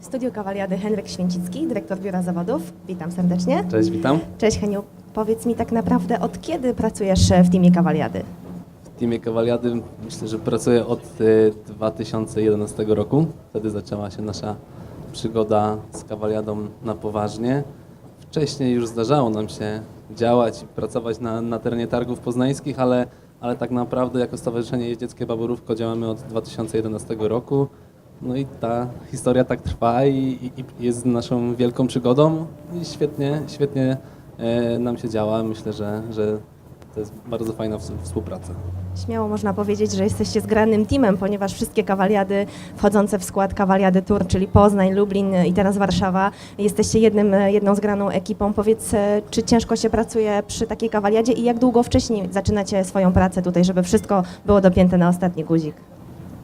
studiu kawaliady Henryk Święcicki, dyrektor Biura Zawodów. Witam serdecznie. Cześć, witam. Cześć Heniu, powiedz mi tak naprawdę od kiedy pracujesz w teamie kawaliady? W teamie Kawaliady myślę, że pracuję od e, 2011 roku. Wtedy zaczęła się nasza przygoda z Kawaliadą na poważnie. Wcześniej już zdarzało nam się działać i pracować na, na terenie targów poznańskich, ale, ale tak naprawdę jako Stowarzyszenie Jeździeckie Baborówko działamy od 2011 roku. No i ta historia tak trwa i, i, jest naszą wielką przygodą i świetnie, świetnie e, nam się działa. Myślę, że, że to jest bardzo fajna ws- współpraca. Śmiało można powiedzieć, że jesteście zgranym teamem, ponieważ wszystkie kawaliady wchodzące w skład kawaliady Tour, czyli Poznań, Lublin i teraz Warszawa, jesteście jednym, jedną zgraną ekipą. Powiedz, e, czy ciężko się pracuje przy takiej kawaliadzie i jak długo wcześniej zaczynacie swoją pracę tutaj, żeby wszystko było dopięte na ostatni guzik?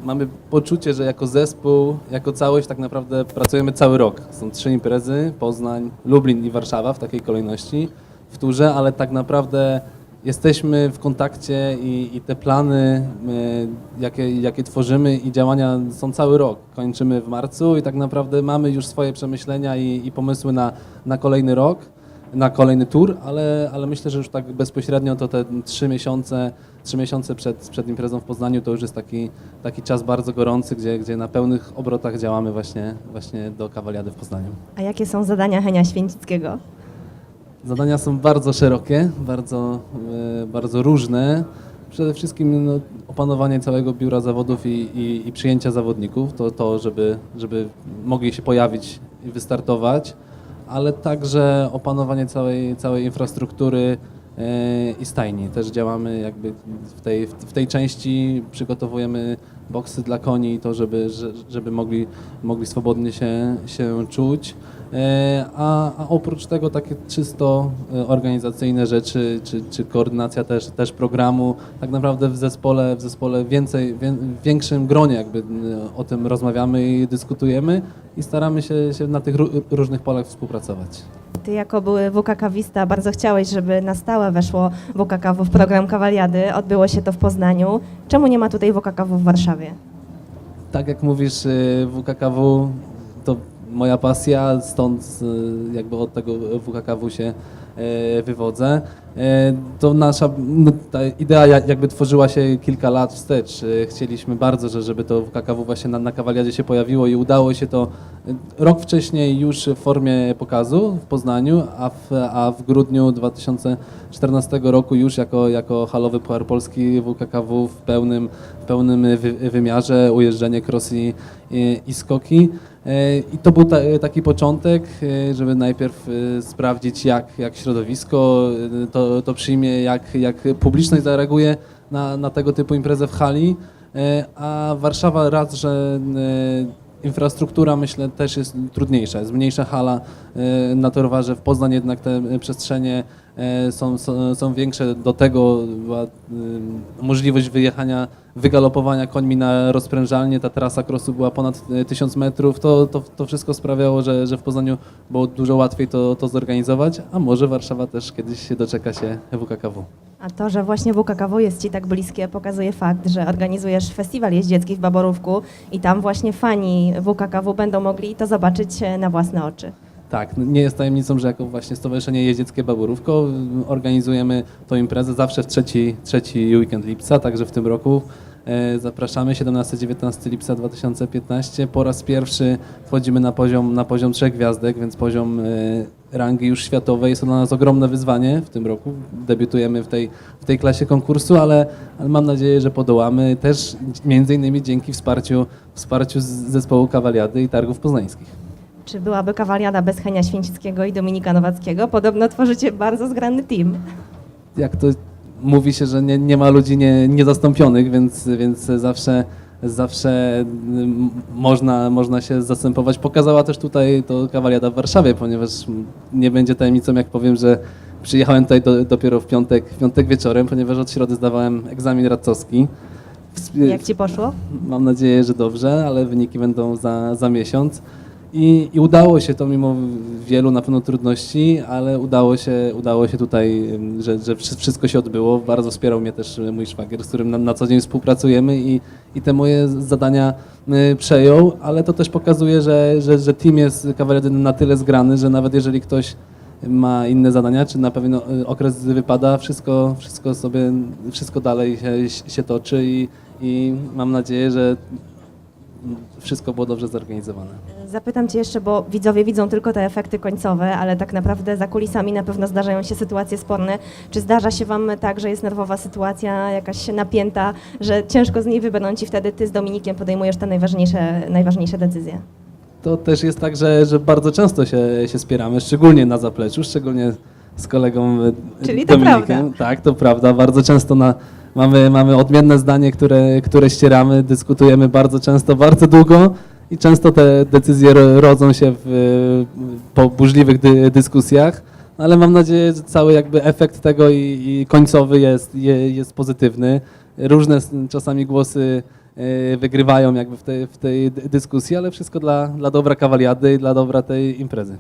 Mamy poczucie, że jako zespół, jako całość tak naprawdę pracujemy cały rok. Są trzy imprezy, Poznań, Lublin i Warszawa w takiej kolejności w turze, ale tak naprawdę jesteśmy w kontakcie i, i te plany, y, jakie, jakie tworzymy i działania są cały rok. Kończymy w marcu i tak naprawdę mamy już swoje przemyślenia i, i pomysły na, na kolejny rok na kolejny tour, ale, ale myślę, że już tak bezpośrednio to te trzy miesiące, trzy miesiące przed, przed imprezą w Poznaniu to już jest taki, taki czas bardzo gorący, gdzie, gdzie na pełnych obrotach działamy właśnie, właśnie do kawaliady w Poznaniu. A jakie są zadania Henia Święcickiego? Zadania są bardzo szerokie, bardzo, e, bardzo różne. Przede wszystkim no, opanowanie całego biura zawodów i, i, i przyjęcia zawodników, to, to żeby, żeby mogli się pojawić i wystartować, ale także opanowanie całej, całej infrastruktury e, i stajni. Też działamy jakby w tej, w tej części, przygotowujemy boksy dla koni, to żeby, że- żeby mogli, mogli swobodnie się, się czuć. E, A, a oprócz tego takie czysto e, organizacyjne rzeczy, czy, czy koordynacja też, też programu, tak naprawdę w zespole, w zespole więcej, wię, w większym gronie jakby m, o tym rozmawiamy i dyskutujemy i staramy się, się na tych ró- różnych polach współpracować. Ty jako były WKK-wista bardzo chciałeś, żeby na stałe weszło WKKW w program kawaliady. Odbyło się to w Poznaniu. Czemu nie ma tutaj WKKW w Warszawie? Tak jak mówisz, WKKW moja pasja, stąd jakby od tego WKKW się y, wywodzę. Y, To nasza no, ta idea ja- jakby tworzyła się kilka lat wstecz. Y, Chcieliśmy bardzo, że- żeby to WKKW właśnie na, na kawaliadzie się pojawiło i udało się to rok wcześniej już w formie pokazu w Poznaniu, a w, a w grudniu 2014 roku już jako, jako halowy Puchar Polski WKKW w pełnym, w pełnym wy, wymiarze, ujeżdżenie cross i, i skoki. E, I to był ta, taki początek, e, żeby najpierw e, sprawdzić, jak, jak środowisko e, to, to przyjmie, jak, jak publiczność zareaguje na, na tego typu imprezę w hali. E, A Warszawa raz, że e, infrastruktura myślę też jest trudniejsza, jest mniejsza hala e, na Torwarze, w Poznań jednak te e, przestrzenie e, są, są, są większe, do tego była e, możliwość wyjechania, wygalopowania końmi na rozprężalnię, ta trasa crossu była ponad e, 1000 metrów, to, to, to wszystko sprawiało, że, że w Poznaniu było dużo łatwiej to, to zorganizować, a może Warszawa też kiedyś się doczeka się WKKW. A to, że właśnie WKKW jest Ci tak bliskie, pokazuje fakt, że organizujesz festiwal jeździecki w Baborówku i tam właśnie fani WKKW będą mogli to zobaczyć e, na własne oczy. Tak, no nie jest tajemnicą, że jako właśnie Stowarzyszenie Jeździeckie Baborówko y, organizujemy tą imprezę zawsze w trzeci, trzeci weekend lipca, także w tym roku e, zapraszamy 17-19 lipca 2015. Po raz pierwszy wchodzimy na poziom, na poziom trzech gwiazdek, więc poziom e, rangi już światowej. Jest to dla nas ogromne wyzwanie w tym roku. Debiutujemy w tej, w tej klasie konkursu, ale, ale mam nadzieję, że podołamy też między innymi dzięki wsparciu, wsparciu zespołu Kawaliady i Targów Poznańskich. Czy byłaby kawaliada bez Henia Święcickiego i Dominika Nowackiego? Podobno tworzycie bardzo zgrany team. jak to mówi się, że nie, nie ma ludzi nie, niezastąpionych, więc, więc zawsze, zawsze można, można się zastępować. Pokazała też tutaj to kawaliada w Warszawie, ponieważ nie będzie tajemnicą, jak powiem, że przyjechałem tutaj do, dopiero w piątek, w piątek wieczorem, ponieważ od środy zdawałem egzamin radcowski. Jak Ci poszło? Mam nadzieję, że dobrze, ale wyniki będą za, za miesiąc. I, I udało się to mimo wielu na pewno trudności, ale udało się, udało się tutaj, że, że wszy- wszystko się odbyło. Bardzo wspierał mnie też y, mój szwagier, z którym na, na co dzień współpracujemy i, i te moje zadania y, przejął, ale to też pokazuje, że, że, że team jest kawalety na tyle zgrany, że nawet jeżeli ktoś ma inne zadania, czy na pewien okres wypada, wszystko, wszystko sobie, wszystko dalej się, się toczy i, i mam nadzieję, że wszystko było dobrze zorganizowane. Zapytam Cię jeszcze, bo widzowie widzą tylko te efekty końcowe, ale tak naprawdę za kulisami na pewno zdarzają się sytuacje sporne. Czy zdarza się Wam tak, że jest nerwowa sytuacja, jakaś napięta, że ciężko z niej wybrnąć i wtedy Ty z Dominikiem podejmujesz te najważniejsze, najważniejsze decyzje? To też jest tak, że, że bardzo często się, się spieramy, szczególnie na zapleczu, szczególnie z kolegą e, Czyli to Dominikiem. prawda. Tak, to prawda. Bardzo często na, mamy, mamy odmienne zdanie, które, które ścieramy, dyskutujemy bardzo często, bardzo długo i często te decyzje ro- rodzą się w, po burzliwych dy, dyskusjach, ale mam nadzieję, że cały jakby efekt tego i, i końcowy jest, je, jest pozytywny. Różne czasami głosy e, wygrywają jakby w tej, w tej dy- dyskusji, ale wszystko dla, dla dobra kawaliady i dla dobra tej imprezy.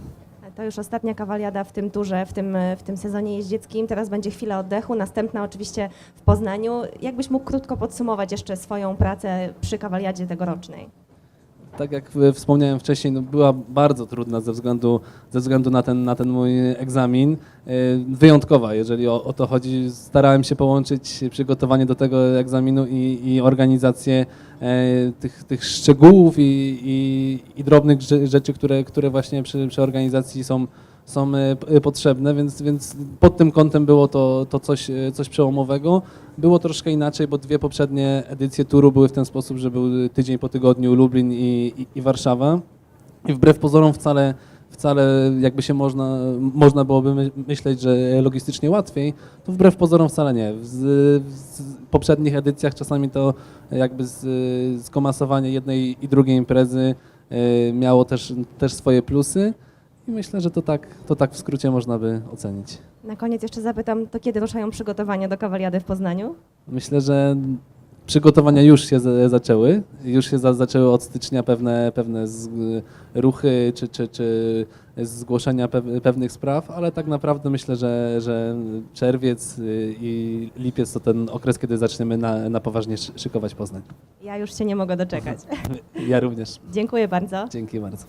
To już ostatnia kawaliada w tym turze, w tym, w tym sezonie jeździeckim. Teraz będzie chwila oddechu, następna oczywiście w Poznaniu. Jakbyś mógł krótko podsumować jeszcze swoją pracę przy kawaliadzie tegorocznej? Tak jak wspomniałem wcześniej, no była bardzo trudna ze względu, ze względu na, ten, na ten mój egzamin. E, Wyjątkowa, jeżeli o, o to chodzi. Starałem się połączyć przygotowanie do tego egzaminu i, i organizację e, tych, tych szczegółów i, i, i drobnych rze- rzeczy, które, które właśnie przy, przy organizacji są, są e, p- potrzebne, więc, więc pod tym kątem było to, to coś, e, coś przełomowego. Było troszkę inaczej, bo dwie poprzednie edycje turu były w ten sposób, że był tydzień po tygodniu Lublin i, i, i Warszawa. I wbrew pozorom wcale, wcale jakby się można, można byłoby my, myśleć, że logistycznie łatwiej, to wbrew pozorom wcale nie. W, w poprzednich edycjach czasami to jakby z, skomasowanie jednej i drugiej imprezy e, miało też, też swoje plusy i myślę, że to tak, to tak w skrócie można by ocenić. Na koniec jeszcze zapytam, to kiedy ruszają przygotowania do kawaliady w Poznaniu? Myślę, że przygotowania już się za- zaczęły. Już się za, zaczęły od stycznia pewne, pewne z, ruchy czy, czy, czy zgłoszenia pew, pewnych spraw, ale tak naprawdę myślę, że, że czerwiec y, i lipiec to ten okres, kiedy zaczniemy na, na poważnie szy- szykować Poznań. Ja już się nie mogę doczekać. Ja również. Dziękuję bardzo. Dzięki bardzo.